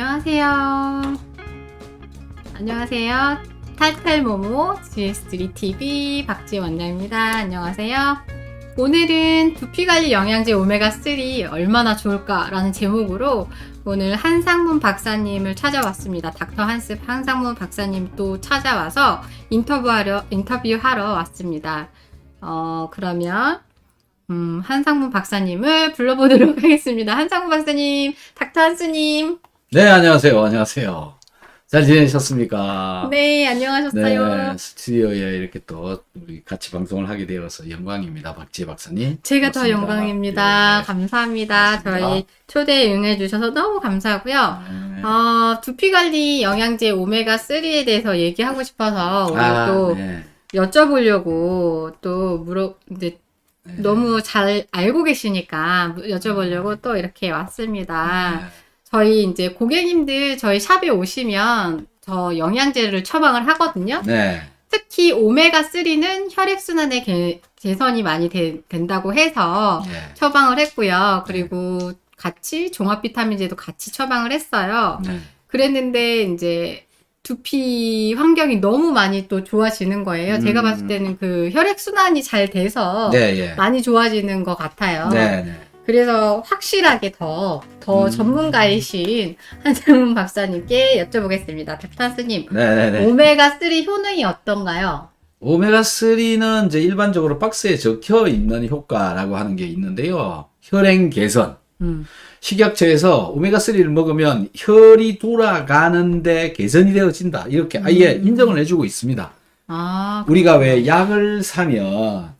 안녕하세요. 안녕하세요. 탈탈모모 GS3TV 박지 원장입니다. 안녕하세요. 오늘은 두피관리 영양제 오메가3 얼마나 좋을까라는 제목으로 오늘 한상문 박사님을 찾아왔습니다. 닥터 한스 한상문 박사님 또 찾아와서 인터뷰하러, 인터뷰하러 왔습니다. 어, 그러면, 음, 한상문 박사님을 불러보도록 하겠습니다. 한상문 박사님, 닥터 한스님. 네, 안녕하세요. 안녕하세요. 잘 지내셨습니까? 네, 안녕하셨어요. 네, 스튜디오에 이렇게 또 우리 같이 방송을 하게 되어서 영광입니다. 박지혜 박사님. 제가 더 반갑습니다. 영광입니다. 예. 감사합니다. 고맙습니다. 저희 초대 응해주셔서 너무 감사하고요. 네. 어, 두피 관리 영양제 오메가3에 대해서 얘기하고 싶어서 오늘 아, 또 네. 여쭤보려고 또 물어, 이제 네. 너무 잘 알고 계시니까 여쭤보려고 또 이렇게 왔습니다. 네. 저희 이제 고객님들 저희 샵에 오시면 저 영양제를 처방을 하거든요. 네. 특히 오메가3는 혈액순환의 개, 개선이 많이 되- 된다고 해서 네. 처방을 했고요. 그리고 같이 종합 비타민제도 같이 처방을 했어요. 네. 그랬는데 이제 두피 환경이 너무 많이 또 좋아지는 거예요. 제가 음. 봤을 때는 그 혈액순환이 잘 돼서 네, 예. 많이 좋아지는 것 같아요. 네, 네. 그래서 확실하게 더, 더 음. 전문가이신 한상훈 박사님께 여쭤보겠습니다. 닥터스님, 네, 네, 네. 오메가3 효능이 어떤가요? 오메가3는 이제 일반적으로 박스에 적혀 있는 효과라고 하는 게 있는데요. 혈행 개선. 음. 식약처에서 오메가3를 먹으면 혈이 돌아가는데 개선이 되어진다. 이렇게 아예 음. 인정을 해주고 있습니다. 아, 우리가 왜 약을 사면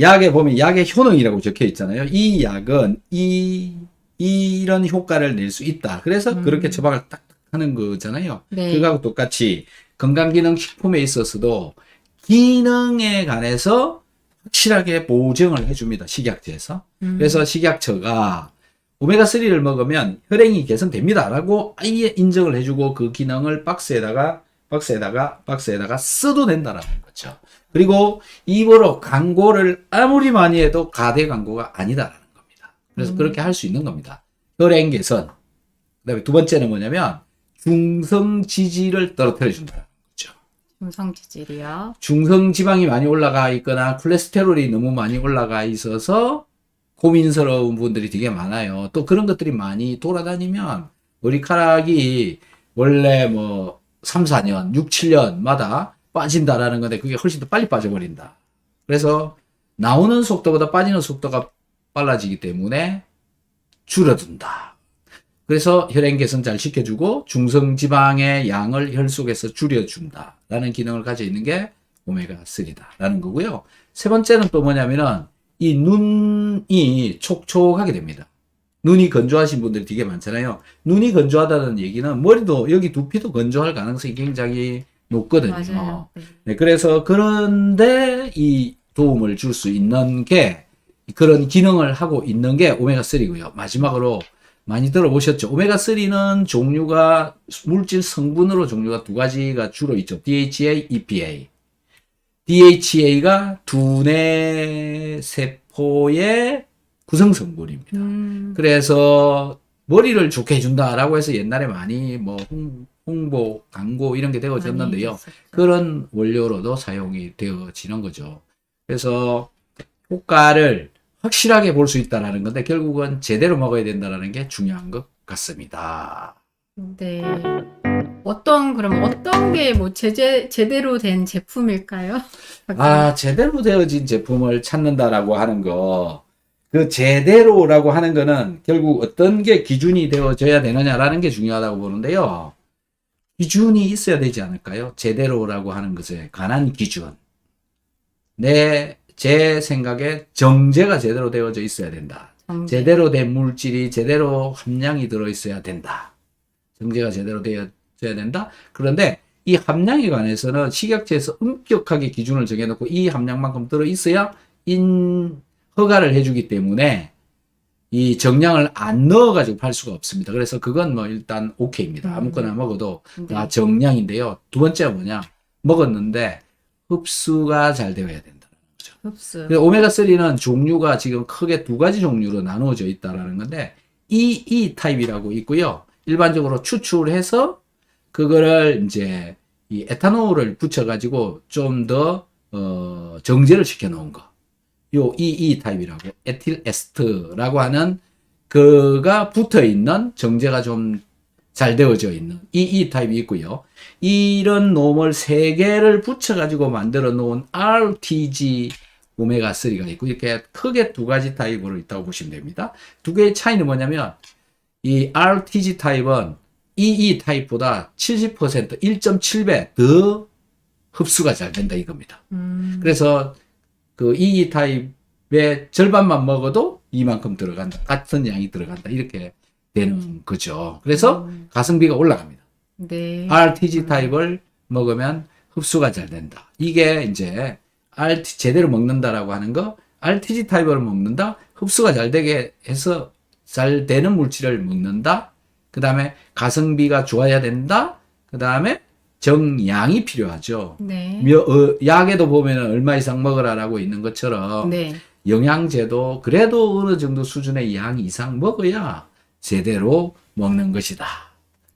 약에 보면 약의 효능이라고 적혀 있잖아요. 이 약은 이 이런 효과를 낼 수 있다. 그래서 음. 그렇게 처방을 딱 하는 거잖아요. 네. 그거하고 똑같이 건강기능식품에 있어서도 기능에 관해서 확실하게 보증을 해줍니다. 식약처에서. 음. 그래서 식약처가 오메가3를 먹으면 혈행이 개선됩니다 라고 아예 인정을 해주고 그 기능을 박스에다가 박스에다가 박스에다가 써도 된다라는 거죠. 그리고 입으로 광고를 아무리 많이 해도 가대 광고가 아니다라는 겁니다. 그래서 음. 그렇게 할 수 있는 겁니다. 혈행 개선. 그 다음에 두 번째는 뭐냐면 중성 지지를 떨어뜨려 준다는 거죠. 중성 지질이요. 중성 지방이 많이 올라가 있거나 콜레스테롤이 너무 많이 올라가 있어서 고민스러운 분들이 되게 많아요. 또 그런 것들이 많이 돌아다니면 머리카락이 원래 뭐 3, 4년, 6, 7년마다 빠진다라는 건데 그게 훨씬 더 빨리 빠져버린다. 그래서 나오는 속도보다 빠지는 속도가 빨라지기 때문에 줄어든다. 그래서 혈행 개선 잘 시켜주고 중성 지방의 양을 혈 속에서 줄여준다라는 기능을 가지고 있는 게 오메가 3다라는 거고요. 세 번째는 또 뭐냐면은 이 눈이 촉촉하게 됩니다. 눈이 건조하신 분들이 되게 많잖아요. 눈이 건조하다는 얘기는 머리도 여기 두피도 건조할 가능성이 굉장히 높거든요. 맞아요. 네. 네, 그래서 그런데 이 도움을 줄 수 있는 게 그런 기능을 하고 있는 게 오메가3고요. 마지막으로 많이 들어보셨죠? 오메가3는 종류가 물질 성분으로 종류가 두 가지가 주로 있죠. DHA, EPA. DHA가 두뇌 세포의 구성 성분입니다. 음, 그래서 머리를 좋게 해준다라고 해서 옛날에 많이 뭐 홍- 홍보, 광고 이런 게 되어졌는데요. 그런 원료로도 사용이 되어지는 거죠. 그래서 효과를 확실하게 볼 수 있다라는 건데 결국은 제대로 먹어야 된다라는 게 중요한 것 같습니다. 네. 어떤, 그럼 어떤 게 뭐 제제, 제대로 된 제품일까요? 아, 제대로 되어진 제품을 찾는다라고 하는 거, 그 제대로라고 하는 거는 결국 어떤 게 기준이 되어져야 되느냐라는 게 중요하다고 보는데요. 기준이 있어야 되지 않을까요? 제대로라고 하는 것에 관한 기준. 내, 제 생각에 정제가 제대로 되어져 있어야 된다. 정제. 제대로 된 물질이 제대로 함량이 들어 있어야 된다. 정제가 제대로 되어져야 된다. 그런데 이 함량에 관해서는 식약처에서 엄격하게 기준을 정해놓고 이 함량만큼 들어 있어야 인 허가를 해주기 때문에 이 정량을 안 넣어가지고 팔 수가 없습니다. 그래서 그건 뭐 일단 오케이입니다. 음. 아무거나 먹어도 네. 다 정량인데요. 두 번째가 뭐냐? 먹었는데 흡수가 잘 되어야 된다. 흡수. 그래서 오메가3는 종류가 지금 크게 두 가지 종류로 나누어져 있다라는 건데 EE 타입이라고 있고요. 일반적으로 추출해서 그거를 이제 이 에탄올을 붙여가지고 좀 더 어, 정제를 시켜 놓은 거. 요 EE 타입이라고 에틸 에스트라고 하는 그가 붙어 있는 정제가 좀 잘 되어져 있는 EE 타입이 있고요. 이런 놈을 세 개를 붙여 가지고 만들어 놓은 RTG 오메가 3가 있고 이렇게 크게 두 가지 타입으로 있다고 보시면 됩니다. 두 개의 차이는 뭐냐면 이 RTG 타입은 EE 타입보다 70% 1.7배 더 흡수가 잘 된다 이겁니다. 음. 그래서 그 EE 타입의 절반만 먹어도 이만큼 들어간다. 같은 양이 들어간다. 이렇게 되는 거죠. 그래서 음. 가성비가 올라갑니다. 네. RTG 타입을 먹으면 흡수가 잘 된다. 이게 이제 RT 제대로 먹는다라고 하는 거 RTG 타입을 먹는다. 흡수가 잘 되게 해서 잘 되는 물질을 먹는다. 그다음에 가성비가 좋아야 된다. 그다음에 정량이 필요하죠. 네. 며- 어, 약에도 보면 얼마 이상 먹으라라고 있는 것처럼 네. 영양제도 그래도 어느 정도 수준의 양 이상 먹어야 제대로 먹는 것이다.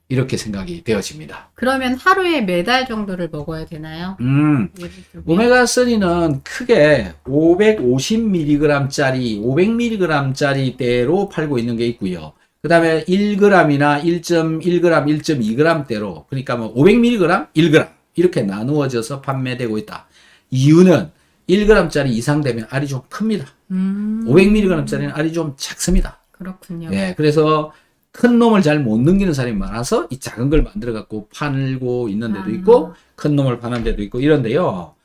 이렇게 생각이 되어집니다. 그러면 하루에 매달 정도를 먹어야 되나요? 음, 예를 들면. 오메가 3는 크게 550mg짜리, 500mg짜리 대로 팔고 있는 게 있고요. 그 다음에 1g이나 1.1g, 1.2g 대로, 그러니까 뭐 500mg, 1g 이렇게 나누어져서 판매되고 있다. 이유는 1g짜리 이상 되면 알이 좀 큽니다. 음. 500mg짜리는 알이 좀 작습니다. 그렇군요. 예, 그래서 큰 놈을 잘 못 넘기는 사람이 많아서 이 작은 걸 만들어 갖고 팔고 있는 데도 아. 있고 큰 놈을 파는 데도 있고 이런데요.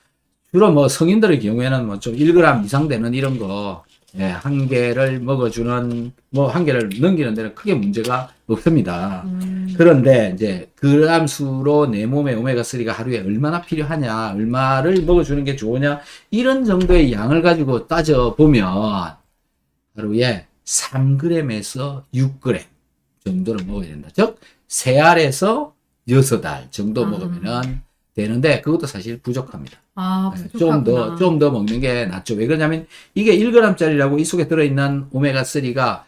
주로 뭐 성인들의 경우에는 뭐 좀 1g 이상 되는 이런 거, 예, 한 개를 먹어주는, 뭐 한 개를 넘기는 데는 크게 문제가 없습니다. 음. 그런데 이제 그람 수로 내 몸에 오메가 3가 하루에 얼마나 필요하냐, 얼마를 먹어주는 게 좋으냐, 이런 정도의 양을 가지고 따져 보면 하루에 3g에서 6g 정도를 먹어야 된다. 즉, 3알에서 6알 정도 아. 먹으면 되는데 그것도 사실 부족합니다. 아, 네, 좀 더. 좀 더 먹는 게 낫죠. 왜 그러냐면 이게 1g짜리라고 이 속에 들어있는 오메가3가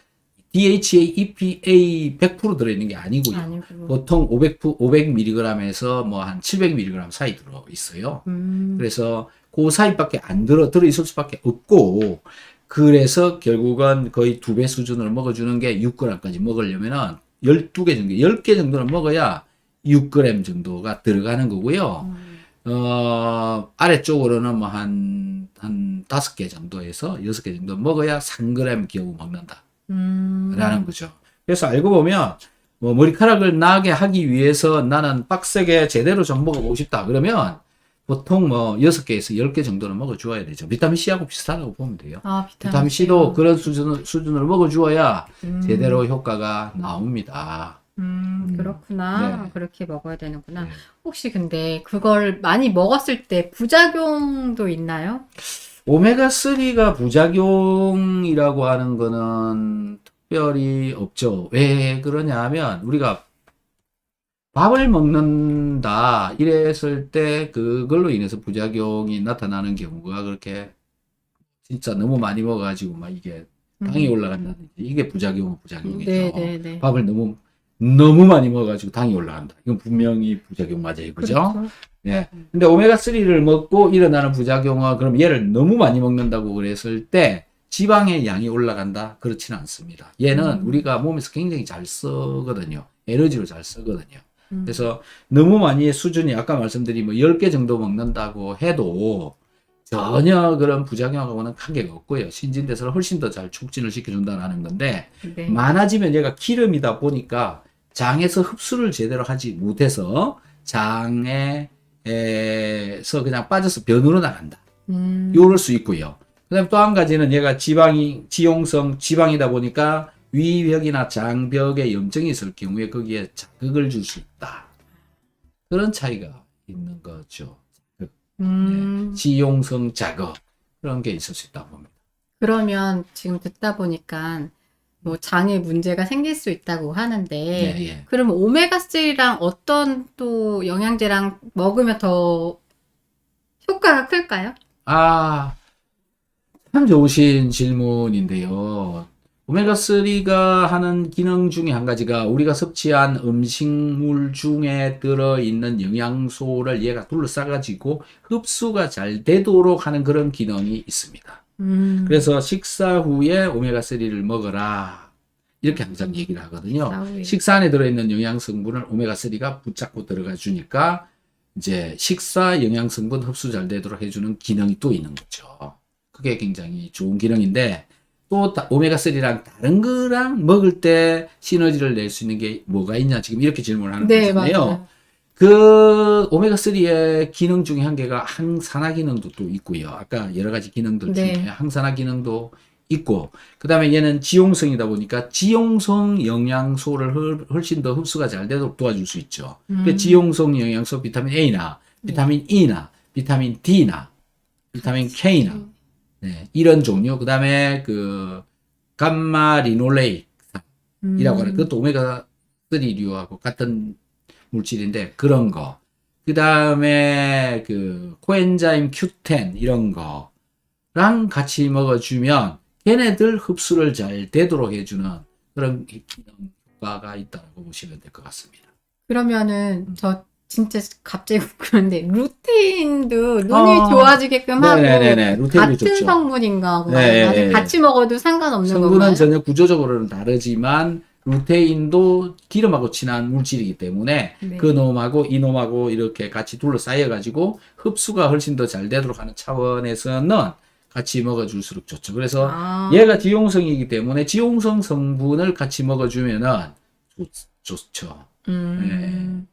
DHA, EPA 100% 들어있는 게 아니고요. 아니고. 보통 500, 500mg에서 뭐 한 700mg 사이 들어 있어요. 음. 그래서 그 사이밖에 안 들어, 들어 있을 수밖에 없고, 그래서 결국은 거의 두 배 수준으로 먹어주는 게 6g까지 먹으려면은 12개 정도, 10개 정도는 먹어야 6g 정도가 들어가는 거고요. 음. 어, 아래쪽으로는 뭐 한, 한 다섯 개 정도에서 여섯 개 정도 먹어야 3g 겨우 먹는다. 음. 라는 거죠. 그래서 알고 보면, 뭐 머리카락을 나게 하기 위해서 나는 빡세게 제대로 좀 먹어보고 싶다. 그러면 보통 뭐 여섯 개에서 열 개 정도는 먹어주어야 되죠. 비타민 C하고 비슷하다고 보면 돼요. 아, 비타민, 비타민 C도 그런 수준, 수준으로 먹어주어야 음. 제대로 효과가 나옵니다. 음, 그렇구나. 네. 그렇게 먹어야 되는구나. 네. 혹시 근데 그걸 많이 먹었을 때 부작용도 있나요? 오메가3가 부작용이라고 하는 거는 특별히 없죠. 왜 그러냐 하면 우리가 밥을 먹는다 이랬을 때 그걸로 인해서 부작용이 나타나는 경우가 그렇게 진짜 너무 많이 먹어가지고 막 이게 당이 올라간다든지 이게 부작용은 부작용이죠. 음. 네, 네, 네. 밥을 너무 너무 많이 먹어가지고 당이 올라간다. 이건 분명히 부작용 맞아요. 그죠? 그렇죠. 예. 근데 오메가3를 먹고 일어나는 부작용은 그럼 얘를 너무 많이 먹는다고 그랬을 때 지방의 양이 올라간다? 그렇지는 않습니다. 얘는 음. 우리가 몸에서 굉장히 잘 쓰거든요. 에너지로 잘 쓰거든요. 음. 그래서 너무 많이 수준이 아까 말씀드린 뭐 10개 정도 먹는다고 해도 전혀 그런 부작용하고는 관계가 없고요. 신진대사를 훨씬 더 잘 촉진을 시켜준다는 건데 네. 많아지면 얘가 기름이다 보니까 장에서 흡수를 제대로 하지 못해서 장에서 그냥 빠져서 변으로 나간다. 음. 요럴 수 있고요. 그다음 또 한 가지는 얘가 지방이 지용성 지방이다 보니까 위벽이나 장벽에 염증이 있을 경우에 거기에 자극을 줄 수 있다. 그런 차이가 있는 거죠. 음. 지용성 자극 그런 게 있을 수 있다 봅니다. 그러면 지금 듣다 보니까 뭐 장에 문제가 생길 수 있다고 하는데 예, 예. 그럼 오메가3랑 어떤 또 영양제랑 먹으면 더 효과가 클까요? 아, 참 좋으신 질문인데요. 오메가3가 하는 기능 중에 한 가지가 우리가 섭취한 음식물 중에 들어있는 영양소를 얘가 둘러싸가지고 흡수가 잘 되도록 하는 그런 기능이 있습니다. 음. 그래서 식사 후에 오메가3를 먹어라. 이렇게 항상 얘기를 하거든요. 식사 안에 들어있는 영양 성분을 오메가3가 붙잡고 들어가 주니까 이제 식사 영양 성분 흡수 잘 되도록 해주는 기능이 또 있는 거죠. 그게 굉장히 좋은 기능인데 또 다- 오메가3랑 다른 거랑 먹을 때 시너지를 낼 수 있는 게 뭐가 있냐 지금 이렇게 질문을 하는 네, 거잖아요. 맞아요. 그 오메가3의 기능 중에 한 개가 항산화 기능도 또 있고요. 아까 여러 가지 기능들 네. 중에 항산화 기능도 있고, 그 다음에 얘는 지용성이다 보니까 지용성 영양소를 훨- 훨씬 더 흡수가 잘 되도록 도와줄 수 있죠. 음. 그 지용성 영양소 비타민 A나 비타민 E나 비타민 D나 비타민 K나 네, 이런 종류, 그 다음에 그 감마 리놀레이라고 음. 하는 그것도 오메가 3류하고 같은 물질인데 그런 거. 그 다음에 그 코엔자임 Q10 이런 거랑 같이 먹어주면 걔네들 흡수를 잘 되도록 해주는 그런 효과가 있다고 보시면 될 것 같습니다. 그러면은 저 진짜 갑자기 궁금한데 루테인도 눈이 어. 좋아지게끔 하고 네네네네. 루테인도 같은 좋죠. 성분인가. 네, 네, 같이 먹어도 상관없는 성분은 건가요? 전혀 구조적으로는 다르지만 루테인도 기름하고 친한 물질이기 때문에 네. 그 놈하고 이 놈하고 이렇게 같이 둘러싸여 가지고 흡수가 훨씬 더 잘 되도록 하는 차원에서는 같이 먹어줄수록 좋죠. 그래서 아. 얘가 지용성이기 때문에 지용성 성분을 같이 먹어주면은 좋, 좋죠. 음.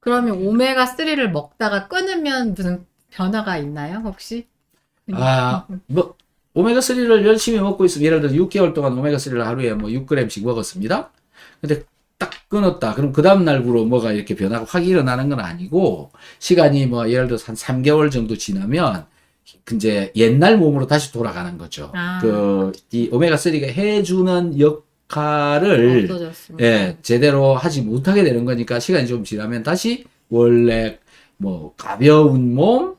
그러면 오메가 3를 먹다가 끊으면 무슨 변화가 있나요, 혹시? 아, 뭐 오메가 3를 열심히 먹고 있으면 예를 들어 6개월 동안 오메가 3를 하루에 뭐 6g씩 먹었습니다. 근데 딱 끊었다. 그럼 그 다음 날부로 뭐가 이렇게 변화가 확 일어나는 건 아니고 시간이 뭐 예를 들어서 한 3개월 정도 지나면 그 이제 옛날 몸으로 다시 돌아가는 거죠. 아. 그이 오메가 3가 해주는 역할을 없어졌습니다. 예, 제대로 하지 못하게 되는 거니까 시간이 좀 지나면 다시 원래 뭐 가벼운 몸,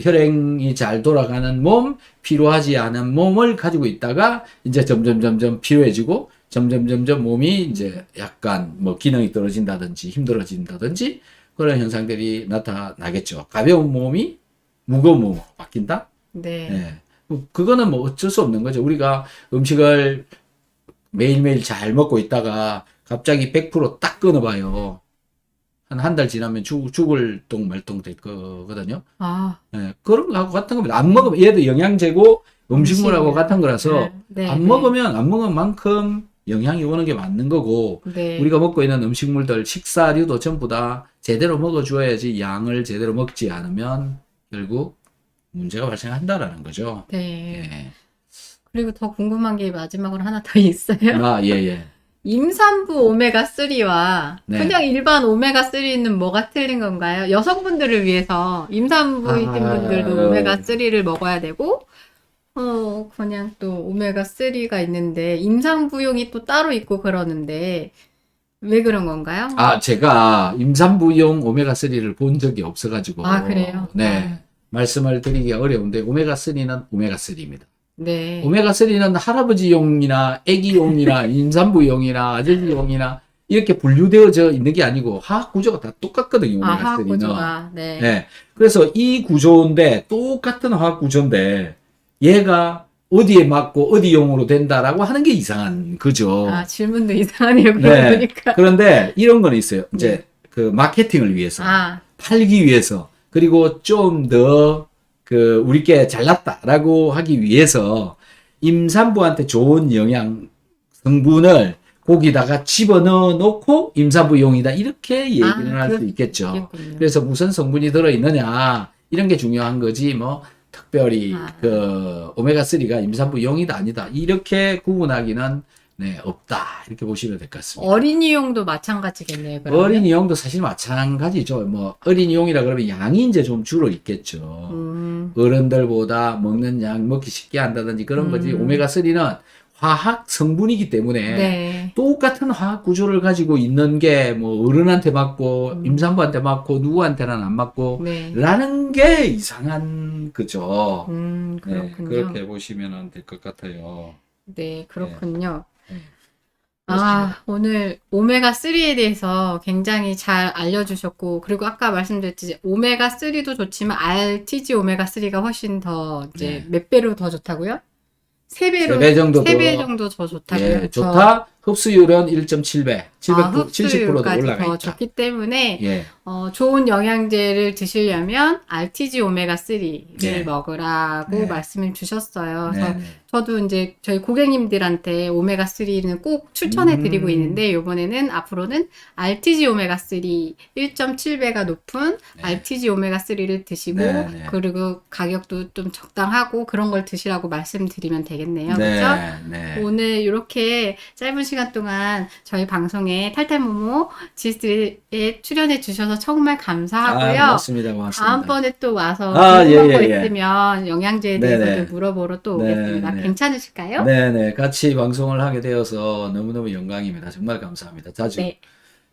혈행이 잘 돌아가는 몸, 피로하지 않은 몸을 가지고 있다가 이제 점점 점점 피로해지고 점점 점점 몸이 이제 약간 뭐 기능이 떨어진다든지 힘들어진다든지 그런 현상들이 나타나겠죠. 가벼운 몸이 무거운 몸으로 바뀐다? 네. 예. 뭐 그거는 뭐 어쩔 수 없는 거죠. 우리가 음식을 매일매일 잘 먹고 있다가 갑자기 100%딱 끊어봐요. 한 한 달 지나면 죽, 죽을 똥 말똥 될 거거든요. 아, 예. 그런 거하고 같은 겁니다. 안 먹으면 얘도 영양제고 음식물하고 음식이요. 같은 거라서 네, 네, 안 네. 먹으면 안 먹은 만큼 영향이 오는 게 맞는 거고 네. 우리가 먹고 있는 음식물들 식사류도 전부 다 제대로 먹어줘야지 양을 제대로 먹지 않으면 결국 문제가 발생한다라는 거죠. 네. 예. 그리고 더 궁금한 게 마지막으로 하나 더 있어요. 아, 예, 예. 임산부 오메가 3와 네. 그냥 일반 오메가 3는 뭐가 틀린 건가요? 여성분들을 위해서 임산부이신 아, 분들도 어. 오메가 3를 먹어야 되고 어 그냥 또 오메가 3가 있는데 임산부용이 또 따로 있고 그러는데 왜 그런 건가요? 아, 제가 임산부용 오메가3를 본 적이 없어가지고. 아, 그래요? 네. 말씀을 드리기가 어려운데, 오메가3는 오메가3입니다. 네. 오메가3는 할아버지용이나 애기용이나 임산부용이나 아들용이나 이렇게 분류되어져 있는 게 아니고 화학 구조가 다 똑같거든요, 아, 화학 오메가3는. 구조가 네. 네. 그래서 이 구조인데, 똑같은 화학 구조인데, 얘가 어디에 맞고 어디 용으로 된다라고 하는 게 이상한 거죠. 아 질문도 이상하네요. 네. 보니까. 그런데 이런 건 있어요. 이제 그 마케팅을 위해서, 아 팔기 위해서, 그리고 좀 더 그 우리께 잘났다라고 하기 위해서 임산부한테 좋은 영양 성분을 거기다가 집어넣어 놓고 임산부용이다 이렇게 얘기를 아, 할수 그렇- 있겠죠. 그렇군요. 그래서 무슨 성분이 들어 있느냐 이런 게 중요한 거지 뭐 특별히 아. 그 오메가 3가 임산부용이다 아니다 이렇게 구분하기는 네 없다 이렇게 보시면 될 것 같습니다. 어린이용도 마찬가지겠네요. 그러면. 어린이용도 사실 마찬가지죠. 뭐 어린이용이라 그러면 양이 이제 좀 줄어 있겠죠. 음, 어른들보다 먹는 양 먹기 쉽게 한다든지 그런 거지. 음. 오메가 3는 화학 성분이기 때문에 네. 똑같은 화학 구조를 가지고 있는 게 뭐 어른한테 맞고 음. 임산부한테 맞고 누구한테는 안 맞고 네. 라는 게 이상한 거죠. 음, 네, 그렇군요. 그렇게 보시면 될 것 같아요. 네, 그렇군요. 네. 아, 오늘 오메가3에 대해서 굉장히 잘 알려주셨고, 그리고 아까 말씀드렸듯이 오메가3도 좋지만 RTG 오메가3가 훨씬 더 이제 네. 몇 배로 더 좋다고요? 세 배로, 세배 정도 배 정도 더 좋다고요? 예, 좋다. 흡수율은 1.7배, 700, 아, 70%도 흡수율까지 올라가 더 있다. 좋기 때문에 예, 어, 좋은 영양제를 드시려면 RTG 오메가 3를 네. 먹으라고 네. 말씀을 주셨어요. 그래서 네, 네. 저도 이제 저희 고객님들한테 오메가 3는 꼭 추천해 드리고 음. 있는데 요번에는 앞으로는 RTG 오메가 3 1.7배가 높은 네. RTG 오메가 3를 드시고 네, 네. 그리고 가격도 좀 적당하고 그런 걸 드시라고 말씀드리면 되겠네요. 네, 그렇죠? 네. 오늘 이렇게 짧은 시간 동안 저희 방송에 탈탈모모 지스트에 출연해 주셔서 정말 감사하고요. 아, 고맙습니다, 고맙습니다. 다음번에 또 와서 아, 예, 거 예, 예. 있으면 영양제에 네네. 대해서도 물어보러 또 네, 오겠습니다. 네. 괜찮으실까요? 네, 네. 같이 방송을 하게 되어서 너무너무 영광입니다. 정말 감사합니다. 자주, 네.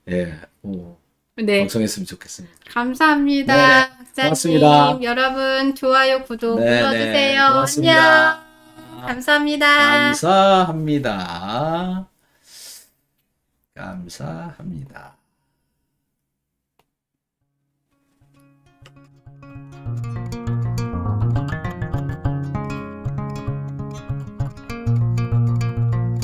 예, 오, 네. 방송했으면 좋겠습니다. 감사합니다. 네네. 박사님. 고맙습니다. 여러분 좋아요, 구독 네, 네. 눌러주세요. 고맙습니다. 안녕. 감사합니다. 감사합니다. 감사합니다.